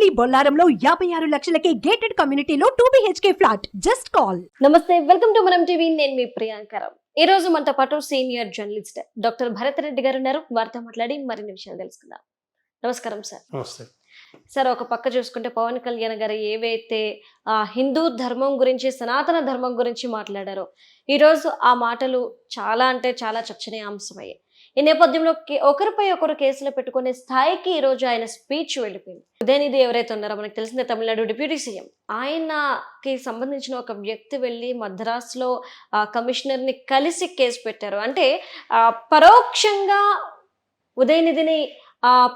ఉండవల్లి బొల్లారంలో యాభై ఆరు లక్షలకే గేటెడ్ కమ్యూనిటీలో two BHK flat just call నమస్తే వెల్కమ్ టు మనం టీవీ నేను మీ ప్రియాంకరం ఈ రోజు మనతో పాటు senior journalist doctor Bharath Reddy గారు ఉన్నారు. వారితో మాట్లాడి మరిన్ని విషయాలు తెలుసుకుందాం. నమస్కారం సార్ నమస్తే. సార్ ఒక పక్క చూసుకుంటే పవన్ కళ్యాణ్ గారు ఏవైతే ఆ హిందూ ధర్మం గురించి సనాతన ధర్మం గురించి మాట్లాడారో ఈరోజు ఆ మాటలు చాలా అంటే చాలా చర్చనీయాంశమయ్యాయి. ఈ నేపథ్యంలో ఒకరిపై ఒకరు కేసులు పెట్టుకునే స్థాయికి ఈ రోజు ఆయన స్పీచ్ వెళ్ళిపోయింది. ఉదయనిధి ఎవరైతే ఉన్నారో మనకు తెలిసిందే తమిళనాడు డిప్యూటీ సీఎం. ఆయనకి సంబంధించిన ఒక వ్యక్తి వెళ్ళి మద్రాసులో కమిషనర్ని కమిషనర్ని కలిసి కేసు పెట్టారు. అంటే పరోక్షంగా ఉదయనిధిని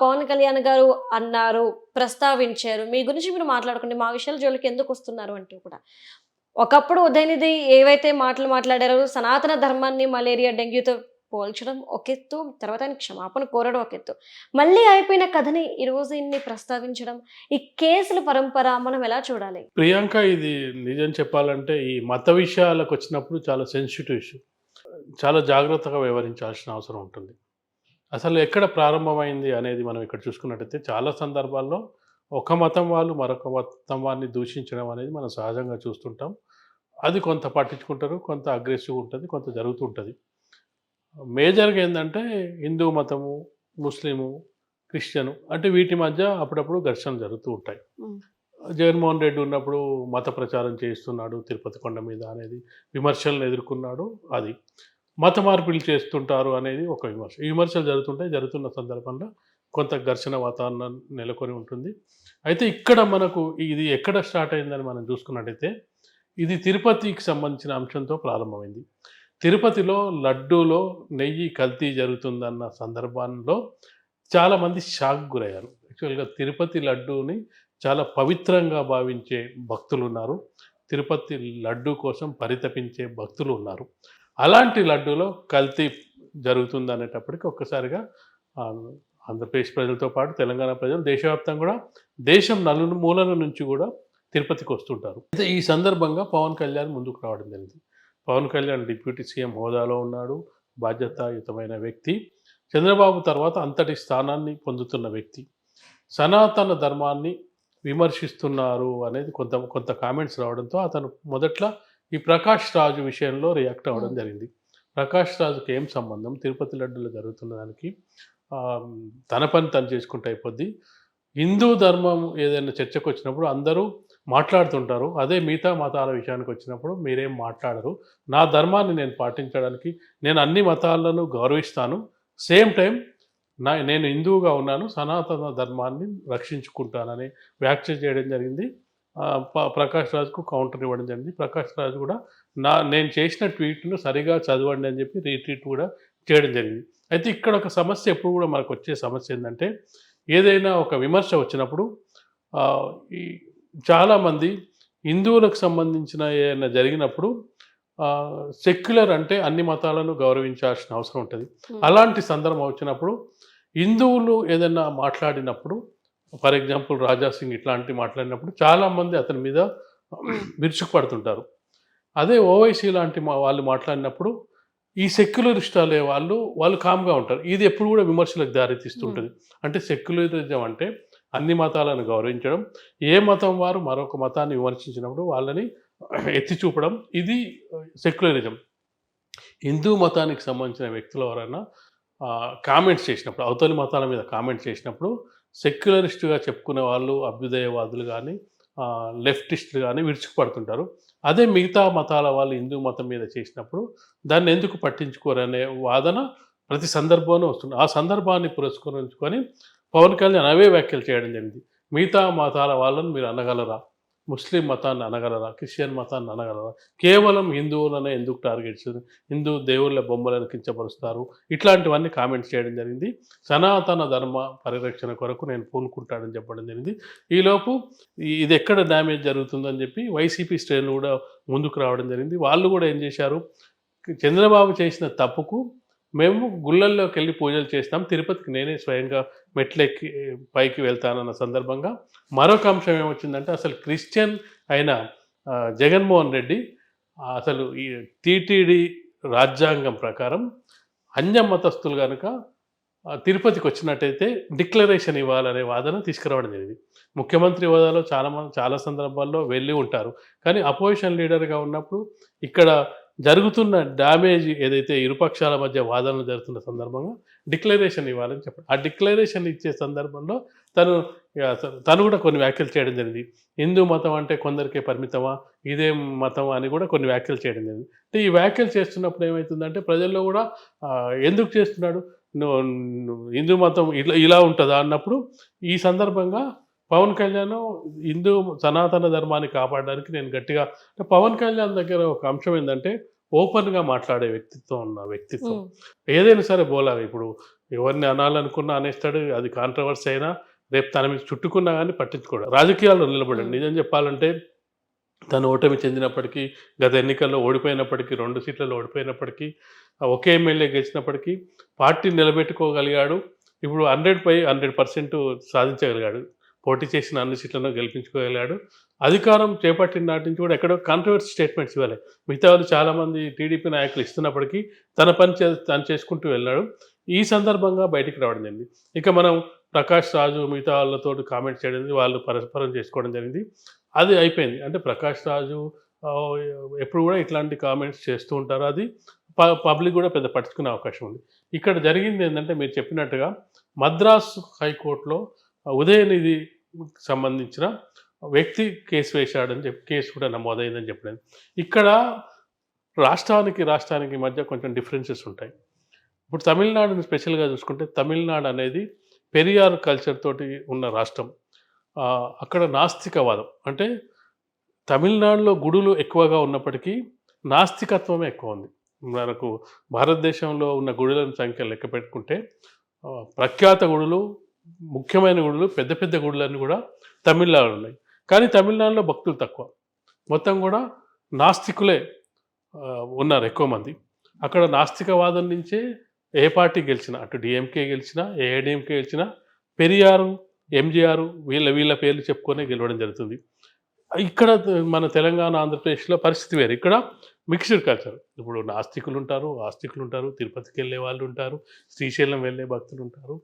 పవన్ కళ్యాణ్ గారు అన్నారు ప్రస్తావించారు. మీ గురించి మీరు మాట్లాడుకోండి. మా విషయాల జోలికి ఎందుకు వస్తున్నారు అంటూ కూడా. ఒకప్పుడు ఉదయనిధి ఏవైతే మాటలు మాట్లాడారో సనాతన ధర్మాన్ని మలేరియా డెంగ్యూతో పోల్చడం ఒక ఎత్తు తర్వాత ఆయన క్షమాపణ కోరడం ఒక ఎత్తు. మళ్ళీ అయిపోయిన కథని ఈరోజు ఇన్ని ప్రస్తావించడం ఈ కేసుల పరంపర మనం ఎలా చూడాలి? ప్రియాంక ఇది నిజం చెప్పాలంటే ఈ మత విషయాలకు వచ్చినప్పుడు చాలా సెన్సిటివ్ ఇష్యూ చాలా జాగ్రత్తగా వ్యవహరించాల్సిన అవసరం ఉంటుంది. అసలు ఎక్కడ ప్రారంభమైంది అనేది మనం ఇక్కడ చూసుకున్నట్టయితే చాలా సందర్భాల్లో ఒక మతం వాళ్ళు మరొక మతం వారిని దూషించడం అనేది మనం సహజంగా చూస్తుంటాం. అది కొంత పట్టించుకుంటారు కొంత అగ్రెసివ్ ఉంటుంది కొంత జరుగుతుంటుంది మేజర్గా ఏంటంటే హిందూ మతము ముస్లిము క్రిస్టియను అంటే వీటి మధ్య అప్పుడప్పుడు ఘర్షణలు జరుగుతూ ఉంటాయి. జగన్మోహన్ రెడ్డి ఉన్నప్పుడు మత ప్రచారం చేస్తున్నాడు తిరుపతి కొండ మీద అనేది విమర్శలను ఎదుర్కొన్నాడు అది. మత మార్పిడి చేస్తుంటారు అనేది ఒక విమర్శ. ఈ విమర్శలు జరుగుతుంటాయి జరుగుతున్న సందర్భంలో కొంత ఘర్షణ వాతావరణం నెలకొని ఉంటుంది. అయితే ఇక్కడ మనకు ఇది ఎక్కడ స్టార్ట్ అయిందని మనం చూసుకున్నట్టయితే ఇది తిరుపతికి సంబంధించిన అంశంతో ప్రారంభమైంది. తిరుపతిలో లడ్డూలో నెయ్యి కల్తీ జరుగుతుందన్న సందర్భంలో చాలామంది షాక్ గురయ్యారు. యాక్చువల్గా తిరుపతి లడ్డూని చాలా పవిత్రంగా భావించే భక్తులు ఉన్నారు. తిరుపతి లడ్డు కోసం పరితపించే భక్తులు ఉన్నారు. అలాంటి లడ్డూలో కల్తీ జరుగుతుంది అనేటప్పటికి ఒక్కసారిగా ఆంధ్రప్రదేశ్ ప్రజలతో పాటు తెలంగాణ ప్రజలు దేశవ్యాప్తంగా కూడా దేశం నలు మూలల నుంచి కూడా తిరుపతికి వస్తుంటారు. అయితే ఈ సందర్భంగా పవన్ కళ్యాణ్ ముందుకు రావడం జరిగింది. పవన్ కళ్యాణ్ డిప్యూటీ సీఎం హోదాలో ఉన్నాడు. బాధ్యతాయుతమైన వ్యక్తి. చంద్రబాబు తర్వాత అంతటి స్థానాన్ని పొందుతున్న వ్యక్తి. సనాతన ధర్మాన్ని విమర్శిస్తున్నారు అనేది కొంత కొంత కామెంట్స్ రావడంతో అతను మొదట్లో ఈ ప్రకాష్ రాజు విషయంలో రియాక్ట్ అవ్వడం Hmm. జరిగింది. ప్రకాష్ రాజుకి ఏం సంబంధం? తిరుపతి లడ్డులో జరుగుతున్న దానికి తన పని తను చేసుకుంటే అయిపోద్ది. హిందూ ధర్మం ఏదైనా చర్చకు వచ్చినప్పుడు అందరూ మాట్లాడుతుంటారు. అదే మిగతా మతాల విషయానికి వచ్చినప్పుడు మీరేం మాట్లాడరు. నా ధర్మాన్ని నేను పాటించడానికి నేను అన్ని మతాలను గౌరవిస్తాను. సేమ్ టైం నా నేను హిందువుగా ఉన్నాను. సనాతన ధర్మాన్ని రక్షించుకుంటానని వ్యాఖ్య చేయడం జరిగింది. ప్రకాష్ రాజుకు కౌంటర్ ఇవ్వడం జరిగింది. ప్రకాష్ రాజు కూడా నా నేను చేసిన ట్వీట్ను సరిగా చదవండి అని చెప్పి రీట్వీట్ కూడా చేయడం జరిగింది. అయితే ఇక్కడ ఒక సమస్య ఎప్పుడు కూడా మనకు వచ్చే సమస్య ఏంటంటే ఏదైనా ఒక విమర్శ వచ్చినప్పుడు ఈ చాలామంది హిందువులకు సంబంధించిన ఏదైనా జరిగినప్పుడు సెక్యులర్ అంటే అన్ని మతాలను గౌరవించాల్సిన అవసరం ఉంటుంది. అలాంటి సందర్భం వచ్చినప్పుడు హిందువులు ఏదైనా మాట్లాడినప్పుడు ఫర్ ఎగ్జాంపుల్ రాజా సింగ్ ఇట్లాంటి మాట్లాడినప్పుడు చాలామంది అతని మీద విరుచుకుపడుతుంటారు. అదే ఓవైసీ లాంటి మా వాళ్ళు మాట్లాడినప్పుడు ఈ సెక్యులరిస్ట్ అనే వాళ్ళు వాళ్ళు కామ్గా ఉంటారు. ఇది ఎప్పుడు కూడా విమర్శలకు దారితీస్తుంటుంది. అంటే సెక్యులరిజం అంటే అన్ని మతాలను గౌరవించడం ఏ మతం వారు మరొక మతాన్ని విమర్శించినప్పుడు వాళ్ళని ఎత్తి చూపడం ఇది సెక్యులరిజం. హిందూ మతానికి సంబంధించిన వ్యక్తులు ఎవరైనా కామెంట్స్ చేసినప్పుడు అవతలి మతాల మీద కామెంట్స్ చేసినప్పుడు సెక్యులరిస్టుగా చెప్పుకునే వాళ్ళు అభ్యుదయవాదులు కానీ లెఫ్టిస్టులు కానీ విరుచుకుపడుతుంటారు. అదే మిగతా మతాల వాళ్ళు హిందూ మతం మీద చేసినప్పుడు దాన్ని ఎందుకు పట్టించుకోరనే వాదన ప్రతి సందర్భంలో వస్తుంది. ఆ సందర్భాన్ని పురస్కరించుకొని పవన్ కళ్యాణ్ అవే వ్యాఖ్యలు చేయడం జరిగింది. మిగతా మతాల వాళ్ళని మీరు అనగలరా? ముస్లిం మతాన్ని అనగలరా? క్రిస్టియన్ మతాన్ని అనగలరా? కేవలం హిందువులనే ఎందుకు టార్గెట్ హిందూ దేవుళ్ళ బొమ్మలను కించపరుస్తారు? ఇట్లాంటివన్నీ కామెంట్స్ చేయడం జరిగింది. సనాతన ధర్మ పరిరక్షణ కొరకు నేను పూనుకుంటానని చెప్పడం జరిగింది. ఈలోపు ఇది ఎక్కడ డ్యామేజ్ జరుగుతుందని చెప్పి వైసీపీ శ్రేణులు కూడా ముందుకు రావడం జరిగింది. వాళ్ళు కూడా ఏం చేశారు? చంద్రబాబు చేసిన తప్పుకు మేము గుళ్ళల్లోకి వెళ్ళి పూజలు చేస్తాం. తిరుపతికి నేనే స్వయంగా మెట్లెక్కి పైకి వెళ్తానన్న సందర్భంగా మరొక అంశం ఏమొచ్చిందంటే అసలు క్రిస్టియన్ అయిన జగన్మోహన్ రెడ్డి అసలు ఈ టీటీడీ రాజ్యాంగం ప్రకారం అన్య మతస్థులు కనుక తిరుపతికి వచ్చినట్టయితే డిక్లరేషన్ ఇవ్వాలనే వాదన తీసుకురావడం జరిగింది. ముఖ్యమంత్రి హోదాలో చాలా చాలా సందర్భాల్లో వెళ్ళి ఉంటారు. కానీ అపోజిషన్ లీడర్గా ఉన్నప్పుడు ఇక్కడ జరుగుతున్న డ్యామేజ్ ఏదైతే ఇరుపక్షాల మధ్య వాదనలు జరుగుతున్న సందర్భంగా డిక్లరేషన్ ఇవ్వాలని చెప్పాడు. ఆ డిక్లరేషన్ ఇచ్చే సందర్భంలో తను తను- కూడా కొన్ని వ్యాఖ్యలు చేయడం జరిగింది. హిందూ మతం అంటే కొందరికే పరిమితమా? ఇదే మతం అని కూడా కొన్ని వ్యాఖ్యలు చేయడం జరిగింది. అంటే ఈ వ్యాఖ్యలు చేస్తున్నప్పుడు ఏమవుతుందంటే ప్రజల్లో కూడా ఎందుకు చేస్తున్నాడు? హిందూ మతం ఇలా ఇలా ఉంటుందా అన్నప్పుడు ఈ సందర్భంగా పవన్ కళ్యాణ్ హిందూ సనాతన ధర్మాన్ని కాపాడడానికి నేను గట్టిగా అంటే పవన్ కళ్యాణ్ దగ్గర ఒక అంశం ఏంటంటే ఓపెన్గా మాట్లాడే వ్యక్తిత్వం ఉన్న వ్యక్తిత్వం. ఏదైనా సరే బోలాలి ఇప్పుడు ఎవరిని అనాలనుకున్నా అనేస్తాడు అది కాంట్రవర్సీ అయినా రేపు తన మీద చుట్టుకున్నా కానీ పట్టించుకోడు. రాజకీయాల్లో నిలబడాడు. నిజం చెప్పాలంటే తను ఓటమి చెందినప్పటికీ గత ఎన్నికల్లో ఓడిపోయినప్పటికీ రెండు సీట్లలో ఓడిపోయినప్పటికీ ఒకే ఎమ్మెల్యే గెలిచినప్పటికీ పార్టీ నిలబెట్టుకోగలిగాడు. ఇప్పుడు హండ్రెడ్ పై హండ్రెడ్ పర్సెంట్ సాధించగలిగాడు. పోటీ చేసిన అన్ని సీట్లను గెలిపించుకోగలిగాడు. అధికారం చేపట్టిన నాటి నుంచి కూడా ఎక్కడో కాంట్రవర్సీ స్టేట్మెంట్స్ ఇవ్వాలి. మిగతా వాళ్ళు చాలామంది టీడీపీ నాయకులు ఇస్తున్నప్పటికీ తన పని చే తను చేసుకుంటూ వెళ్ళాడు. ఈ సందర్భంగా బయటికి రావడం జరిగింది. ఇక మనం ప్రకాష్ రాజు మిగతా వాళ్ళతో కామెంట్ చేయడం వాళ్ళు పరస్పరం చేసుకోవడం జరిగింది. అది అయిపోయింది. అంటే ప్రకాష్ రాజు ఎప్పుడు కూడా ఇట్లాంటి కామెంట్స్ చేస్తూ ఉంటారు. అది ప- పబ్లిక్ కూడా పెద్ద పట్టించుకునే అవకాశం ఉంది. ఇక్కడ జరిగింది ఏంటంటే మీరు చెప్పినట్టుగా మద్రాసు హైకోర్టులో ఉదయనిధి సంబంధించిన వ్యక్తి కేసు వేశాడని చెప్పి కేసు కూడా నమోదైందని చెప్పడం ఇక్కడ రాష్ట్రానికి రాష్ట్రానికి మధ్య కొంచెం డిఫరెన్సెస్ ఉంటాయి. ఇప్పుడు తమిళనాడుని స్పెషల్గా చూసుకుంటే తమిళనాడు అనేది పెరియార్ కల్చర్ తోటి ఉన్న రాష్ట్రం. అక్కడ నాస్తికవాదం. అంటే తమిళనాడులో గుడులు ఎక్కువగా ఉన్నప్పటికీ నాస్తికత్వమే ఎక్కువ ఉంది మనకు భారతదేశంలో ఉన్న గుడుల సంఖ్య లెక్క పెట్టుకుంటే ప్రఖ్యాత గుడులు ముఖ్యమైన గుడులు పెద్ద పెద్ద గుడులన్నీ కూడా తమిళనాడు ఉన్నాయి. కానీ తమిళనాడులో భక్తులు తక్కువ. మొత్తం కూడా నాస్తికులే ఉన్నారు ఎక్కువ మంది. అక్కడ నాస్తికవాదం నుంచే ఏ పార్టీ గెలిచినా అటు డిఎంకే గెలిచినా ఏఐడిఎంకే గెలిచినా పెరియారు ఎంజీఆర్ వీళ్ళ వీళ్ళ పేర్లు చెప్పుకొని గెలవడం జరుగుతుంది. ఇక్కడ మన తెలంగాణ ఆంధ్రప్రదేశ్లో పరిస్థితి వేరు. ఇక్కడ మిక్స్డ్ కల్చర్. ఇప్పుడు నాస్తికులు ఉంటారు ఆస్తికులు ఉంటారు తిరుపతికి వెళ్ళే వాళ్ళు ఉంటారు శ్రీశైలం వెళ్ళే భక్తులు ఉంటారు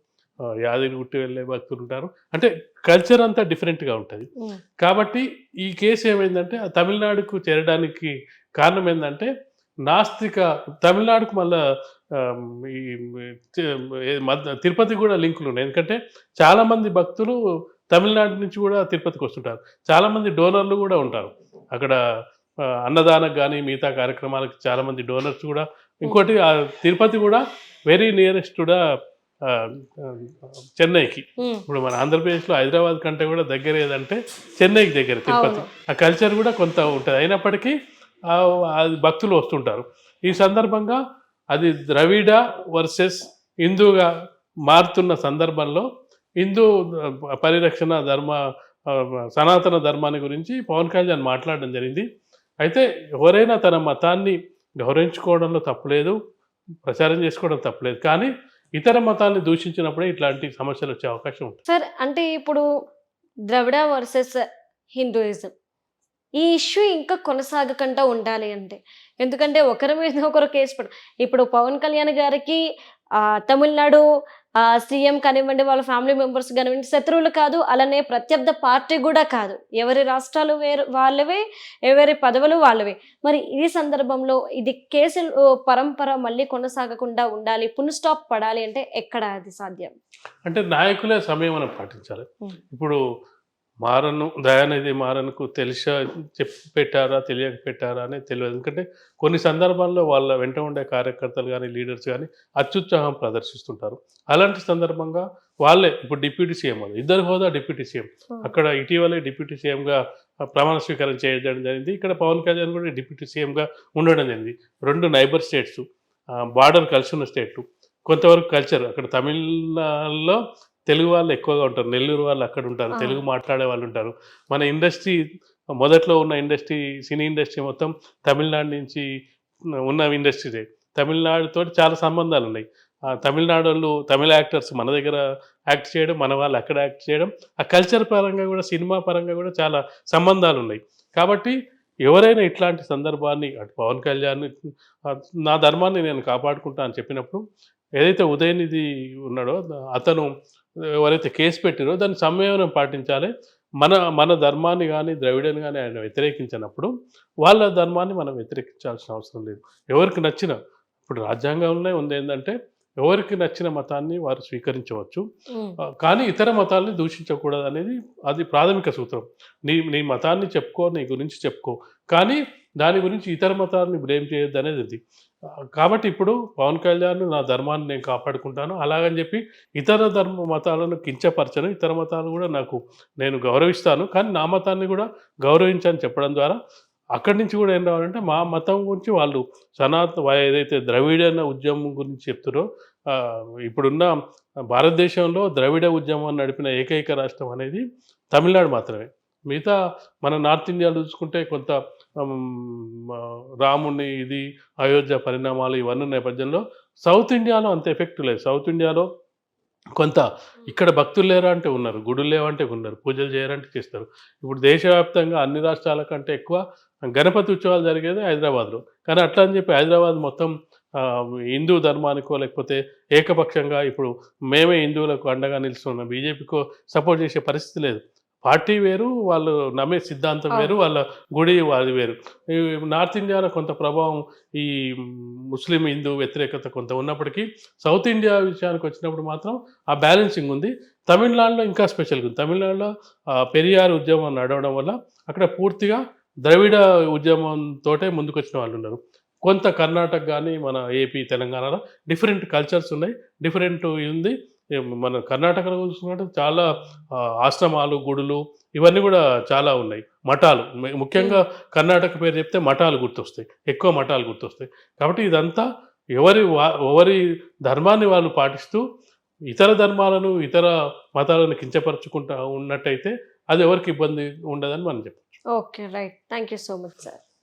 యాదగిరిగుట్ట వెళ్ళే భక్తులు ఉంటారు. అంటే కల్చర్ అంతా డిఫరెంట్గా ఉంటుంది. కాబట్టి ఈ కేసు ఏమైందంటే ఆ తమిళనాడుకు చేరడానికి కారణం ఏంటంటే నాస్తిక తమిళనాడుకు మళ్ళా ఈ తి- ఏ మధ్య- తిరుపతి కూడా లింకులు ఉన్నాయి. ఎందుకంటే చాలామంది భక్తులు తమిళనాడు నుంచి కూడా తిరుపతికి వస్తుంటారు. చాలామంది డోనర్లు కూడా ఉంటారు. అక్కడ అన్నదానకు కానీ మిగతా కార్యక్రమాలకు చాలామంది డోనర్స్ కూడా. ఇంకోటి ఆ తిరుపతి కూడా వెరీ నియరెస్ట్ కూడా చెన్నైకి. ఇప్పుడు మన ఆంధ్రప్రదేశ్లో హైదరాబాద్ కంటే కూడా దగ్గర ఏదంటే చెన్నైకి దగ్గర తిరుపతి. ఆ కల్చర్ కూడా కొంత ఉంటుంది. అయినప్పటికీ అది భక్తులు వస్తుంటారు. ఈ సందర్భంగా అది ద్రవిడ వర్సెస్ హిందూగా మారుతున్న సందర్భంలో హిందూ పరిరక్షణ ధర్మ సనాతన ధర్మాన్ని గురించి పవన్ కళ్యాణ్ మాట్లాడడం జరిగింది. అయితే ఎవరైనా తన మతాన్ని గౌరవించుకోవడంలో తప్పులేదు ప్రచారం చేసుకోవడం తప్పులేదు. కానీ ఇతర మతాన్ని దూషించినప్పుడే ఇట్లాంటి సమస్యలు వచ్చే అవకాశం ఉంటుంది. సార్ అంటే ఇప్పుడు ద్రవిడ వర్సెస్ హిందూయిజం. ఈ ఇష్యూ ఇంకా కొనసాగకుండా ఉండాలి అంటే. ఎందుకంటే ఒకరి మీద ఒకరు కేసు పడు ఇప్పుడు పవన్ కళ్యాణ్ గారికి తమిళనాడు సీఎం కానివ్వండి వాళ్ళ ఫ్యామిలీ మెంబర్స్ కానివ్వండి శత్రువులు కాదు అలానే ప్రత్యర్థ పార్టీ కూడా కాదు. ఎవరి రాష్ట్రాలు వేరు వాళ్ళవే ఎవరి పదవులు వాళ్ళవే. మరి ఈ సందర్భంలో ఇది కేసులు పరంపర మళ్ళీ కొనసాగకుండా ఉండాలి పున్ స్టాప్ పడాలి అంటే ఎక్కడ అది సాధ్యం? అంటే నాయకులే సంయమనం పాటించాలి. ఇప్పుడు మారను దయానిధి మారన్కు తెలిస చెప్పి పెట్టారా తెలియక పెట్టారా అనేది తెలియదు. ఎందుకంటే కొన్ని సందర్భాల్లో వాళ్ళ వెంట ఉండే కార్యకర్తలు కానీ లీడర్స్ కానీ అత్యుత్సాహం ప్రదర్శిస్తుంటారు. అలాంటి సందర్భంగా వాళ్ళే ఇప్పుడు డిప్యూటీ సీఎం అది ఇద్దరు హోదా డిప్యూటీ సీఎం. అక్కడ ఇటీవలే డిప్యూటీ సీఎంగా ప్రమాణ స్వీకారం చేయడం జరిగింది. ఇక్కడ పవన్ కళ్యాణ్ కూడా డిప్యూటీ సీఎంగా ఉండడం జరిగింది. రెండు నైబర్ స్టేట్స్ బార్డర్ కలిసి ఉన్న స్టేట్లు. కొంతవరకు కల్చర్ అక్కడ తమిళనాడులో తెలుగు వాళ్ళు ఎక్కువగా ఉంటారు. నెల్లూరు వాళ్ళు అక్కడ ఉంటారు. తెలుగు మాట్లాడే వాళ్ళు ఉంటారు. మన ఇండస్ట్రీ మొదట్లో ఉన్న ఇండస్ట్రీ సినీ ఇండస్ట్రీ మొత్తం తమిళనాడు నుంచి ఉన్న ఇండస్ట్రీదే. తమిళనాడుతో చాలా సంబంధాలు ఉన్నాయి. ఆ తమిళనాడు వాళ్ళు తమిళ యాక్టర్స్ మన దగ్గర యాక్ట్ చేయడం మన వాళ్ళు అక్కడ యాక్ట్ చేయడం ఆ కల్చర్ పరంగా కూడా సినిమా పరంగా కూడా చాలా సంబంధాలు ఉన్నాయి. కాబట్టి ఎవరైనా ఇట్లాంటి సందర్భాన్ని అటు పవన్ కళ్యాణ్ నా ధర్మాన్ని నేను కాపాడుకుంటా అని చెప్పినప్పుడు ఏదైతే ఉదయనిధి ఉన్నాడో అతను ఎవరైతే కేసు పెట్టిరో దాన్ని సంయమనం పాటించాలి. మన మన ధర్మాన్ని కానీ ద్రవిడని కానీ ఆయన వ్యతిరేకించినప్పుడు వాళ్ళ ధర్మాన్ని మనం వ్యతిరేకించాల్సిన అవసరం లేదు. ఎవరికి నచ్చిన ఇప్పుడు రాజ్యాంగంలో ఉంది ఏంటంటే ఎవరికి నచ్చిన మతాన్ని వారు స్వీకరించవచ్చు. కానీ ఇతర మతాల్ని దూషించకూడదు అనేది అది ప్రాథమిక సూత్రం. నీ నీ మతాన్ని చెప్పుకో నీ గురించి చెప్పుకో. కానీ దాని గురించి ఇతర మతాలని బ్లేమ్ చేయొద్దు అనేది కాబట్టి ఇప్పుడు పవన్ కళ్యాణ్ నా ధర్మాన్ని నేను కాపాడుకుంటాను. అలాగని చెప్పి ఇతర ధర్మ మతాలను కించపరచను. ఇతర మతాలు కూడా నాకు నేను గౌరవిస్తాను. కానీ నా మతాన్ని కూడా గౌరవించని చెప్పడం ద్వారా అక్కడి నుంచి కూడా ఏం రావాలంటే మా మతం గురించి వాళ్ళు సనాతన ఏదైతే ద్రవిడ ఉద్యమం గురించి చెప్తారో ఇప్పుడున్న భారతదేశంలో ద్రవిడ ఉద్యమం నడిపిన ఏకైక రాష్ట్రం అనేది తమిళనాడు మాత్రమే. మిగతా మన నార్త్ ఇండియాలో చూసుకుంటే కొంత రాముని ఇది అయోధ్య పరిణామాలు ఇవన్నీ నేపథ్యంలో సౌత్ ఇండియాలో అంత ఎఫెక్ట్ లేదు. సౌత్ ఇండియాలో కొంత ఇక్కడ భక్తులు లేరా అంటే ఉన్నారు గుడులు లేవంటే ఉన్నారు పూజలు చేయరంటే చేస్తారు. ఇప్పుడు దేశవ్యాప్తంగా అన్ని రాష్ట్రాల కంటే ఎక్కువ గణపతి ఉత్సవాలు జరిగేది హైదరాబాద్లో. కానీ అట్లా అని చెప్పి హైదరాబాద్ మొత్తం హిందూ ధర్మానికో లేకపోతే ఏకపక్షంగా ఇప్పుడు మేమే హిందువులకు అండగా నిలుస్తున్నాం బీజేపీకో సపోర్ట్ చేసే పరిస్థితి లేదు. పార్టీ వేరు వాళ్ళు నమ్మే సిద్ధాంతం వేరు వాళ్ళ గుడి అది వేరు. నార్త్ ఇండియాలో కొంత ప్రభావం ఈ ముస్లిం హిందూ వ్యతిరేకత కొంత ఉన్నప్పటికీ సౌత్ ఇండియా విషయానికి వచ్చినప్పుడు మాత్రం ఆ బ్యాలెన్సింగ్ ఉంది. తమిళనాడులో ఇంకా స్పెషల్గా ఉంది. తమిళనాడులో పెరియార్ ఉద్యమం నడవడం వల్ల అక్కడ పూర్తిగా ద్రవిడ ఉద్యమంతోటే ముందుకు వచ్చిన వాళ్ళు ఉన్నారు. కొంత కర్ణాటక కానీ మన ఏపీ తెలంగాణలో డిఫరెంట్ కల్చర్స్ ఉన్నాయి. డిఫరెంట్ ఉంది. మన కర్ణాటకలో చూసుకుంటే చాలా ఆశ్రమాలు గుడులు ఇవన్నీ కూడా చాలా ఉన్నాయి. మఠాలు. ముఖ్యంగా కర్ణాటక పేరు చెప్తే మఠాలు గుర్తొస్తాయి. ఎక్కువ మఠాలు గుర్తొస్తాయి. కాబట్టి ఇదంతా ఎవరి వా- ఎవరి ధర్మాన్ని వాళ్ళు పాటిస్తూ ఇతర ధర్మాలను ఇతర మతాలను కించపరచుకుంటా ఉన్నట్టయితే అది ఎవరికి ఇబ్బంది ఉండదని మనం చెప్పాలి okay right. Thank you so much sir.